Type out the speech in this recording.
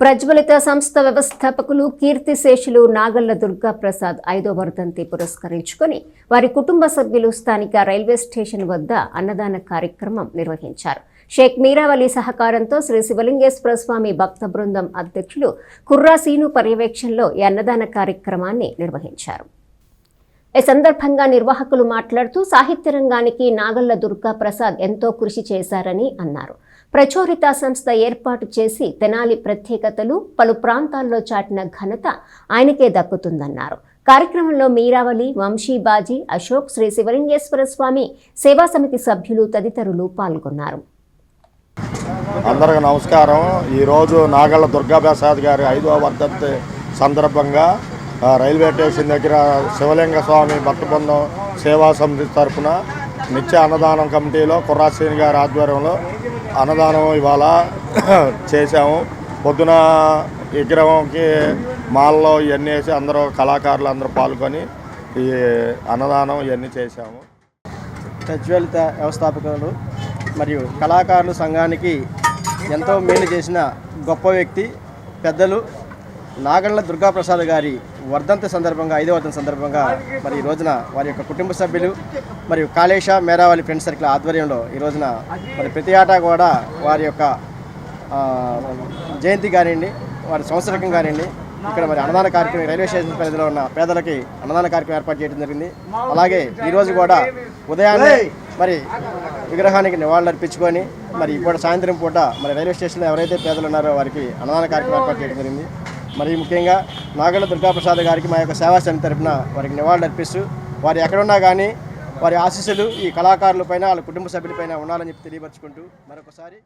ప్రజ్వలిత సంస్థ వ్యవస్థాపకులు కీర్తిశేషులు నాగళ్ళ దుర్గా ప్రసాద్ ఐదో వర్ధంతి పురస్కరించుకొని వారి కుటుంబ సభ్యులు స్థానిక రైల్వే స్టేషన్ వద్ద అన్నదాన కార్యక్రమం నిర్వహించారు. షేక్ మీరావలి సహకారంతో శ్రీ శివలింగేశ్వర స్వామి భక్త బృందం అధ్యక్షులు కుర్రాసీను పర్యవేక్షణలో ఈ అన్నదాన కార్యక్రమాన్ని నిర్వహించారు. ఈ సందర్భంగా నిర్వాహకులు మాట్లాడుతూ సాహిత్య రంగానికి నాగళ్ళ దుర్గా ప్రసాద్ ఎంతో కృషి చేశారని అన్నారు. ప్రచోరిత సంస్థ ఏర్పాటు చేసి తెనాలి ప్రత్యేకతలు పలు ప్రాంతాల్లో చాటిన ఘనత ఆయనకే దక్కుతుందన్నారు. కార్యక్రమంలో మీరావళి వంశీబాజీ అశోక్ శ్రీ శివలింగేశ్వర స్వామి సేవా సమితి సభ్యులు తదితరులు పాల్గొన్నారు. అందరికి నమస్కారం. ఈరోజు నాగళ్ళ దుర్గాప్రసాద్ గారి ఐదవ వర్ధంతి సందర్భంగా రైల్వే స్టేషన్ దగ్గర శివలింగ స్వామి భక్త బృందం సేవా సమితి తరఫున నిత్య అన్నదానం కమిటీలో కుర్రాశ్రీని గారి ఆధ్వర్యంలో అన్నదానం ఇవాళ చేశాము. పొద్దున విగ్రహంకి మాల్లో ఇవన్నీ వేసి అందరూ కళాకారులు అందరూ పాల్గొని ఈ అన్నదానం ఇవన్నీ చేశాము. ప్రజ్వలిత వ్యవస్థాపకులు మరియు కళాకారులు సంఘానికి ఎంతో మేలు చేసిన గొప్ప వ్యక్తి పెద్దలు నాగళ్ళ దుర్గాప్రసాద్ గారి వర్ధంతి సందర్భంగా ఐదో వర్ధంతి సందర్భంగా మరి ఈ రోజున వారి యొక్క కుటుంబ సభ్యులు మరియు కాళేశ మేరావాలి ఫ్రెండ్ సర్కిల్ ఆధ్వర్యంలో ఈ రోజున మరి ప్రతి ఆట కూడా వారి యొక్క జయంతి కానివ్వండి వారి సంవత్సరకం కానివ్వండి ఇక్కడ మరి అన్నదాన కార్యక్రమం రైల్వే స్టేషన్ పరిధిలో ఉన్న పేదలకి అన్నదాన కార్యక్రమం ఏర్పాటు చేయడం జరిగింది. అలాగే ఈరోజు కూడా ఉదయాన్నే మరి విగ్రహానికి నివాళులు అర్పించుకొని మరి ఇప్పుడు సాయంత్రం పూట మరి రైల్వే స్టేషన్లో ఎవరైతే పేదలు ఉన్నారో వారికి అన్నదాన కార్యక్రమం ఏర్పాటు చేయడం జరిగింది. మరి ముఖ్యంగా నాగళ్ళ దుర్గాప్రసాద్ గారికి మా యొక్క సేవా సమితి తరఫున వారికి నివాళులు అర్పిస్తూ వారు ఎక్కడున్నా కానీ వారి ఆశీస్సులు ఈ కళాకారులపైన వాళ్ళ కుటుంబ సభ్యులపైన ఉండాలని చెప్పి తెలియపరచుకుంటూ మరొకసారి